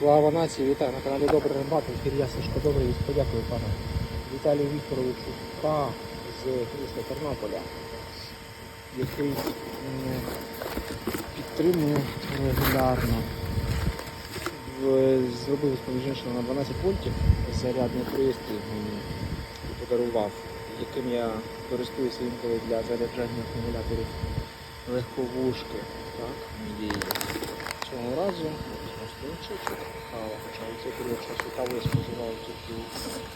Слава нації, вітаю на каналі Добрий Рибак. Я Сашко Добрий. Подякую пану Віталію Вікторовичу К з міста Тернополя, який підтримує регулярно. Зробив іншим на 12 вольтів зарядний пристрій і подарував, яким я користуюся інколи для заряджання акумуляторів легковушки. Так. Цього разу іншичок кава, хоча у цей період часу каву я тільки у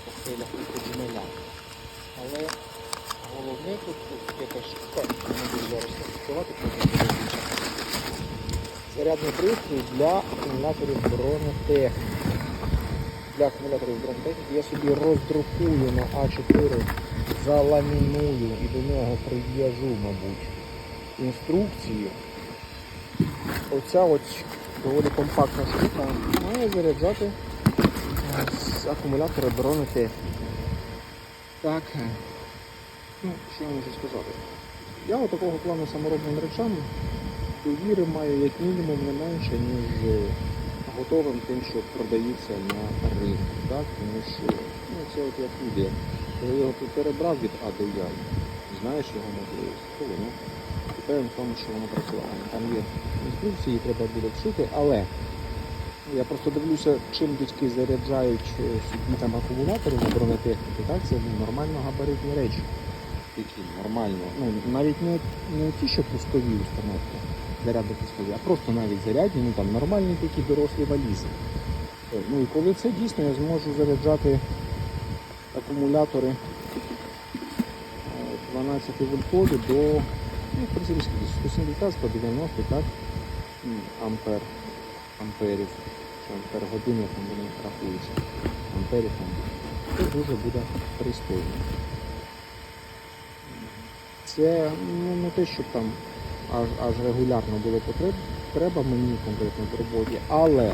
коктейлях від джмеля. Але головне тут якась штука, не буду зараз розповідати, потім буде більше. Зарядний пристрій для акумуляторів бронетехніки. Для акумуляторів бронетехніки я собі роздрукую на А4, заламіную і до нього прив'яжу, мабуть, інструкцію. Оця от доволі компактна штука має заряджати е, з акумулятора бронетехніки. Так, е, ну, що я можу сказати? Я от такого плану саморобним речам довіри маю як мінімум не менше, ніж е, готовим тим, що продаються на ринку. Так? Тому що ну, це от як люди. Коли його перебрав від А до Я, знаєш його можливість, то воно і певен в тому, що воно працюває. Там є інструкції, треба буде вшити, але я просто дивлюся, чим дядьки заряджають е, собі там акумулятори на бронетехніки, так, це ну, нормально габаритні речі. Такі нормально. Ну, навіть не, не ті, що пускові установки, зарядно пускові, а просто навіть зарядні, ну там нормальні такі дорослі валізи. Е, Ну і коли це дійсно я зможу заряджати акумулятори е, 12 вольтові до ну, в принципі, скільки? 170 190 так? Ампер, амперів, ампер годин, як там вони рахуються, амперів там. Це дуже буде пристойно. Це ну, не те, щоб там аж, аж регулярно було потреб, треба мені конкретно в роботі, але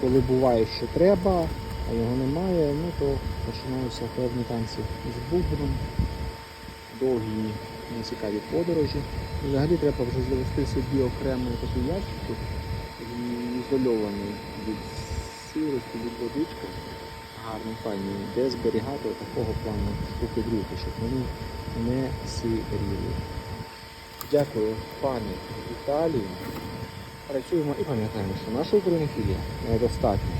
коли буває, що треба, а його немає, ну то починаються певні танці з бубном, довгі нецікаві подорожі. Взагалі треба вже завести собі окремо таку ящики, ізольований від сирості, від водички, гарні пані, де зберігати такого плану штуки други, щоб вони не сиріли. Дякую пані Віталію. Працюємо і пам'ятаємо, що наша українофілія недостатньо.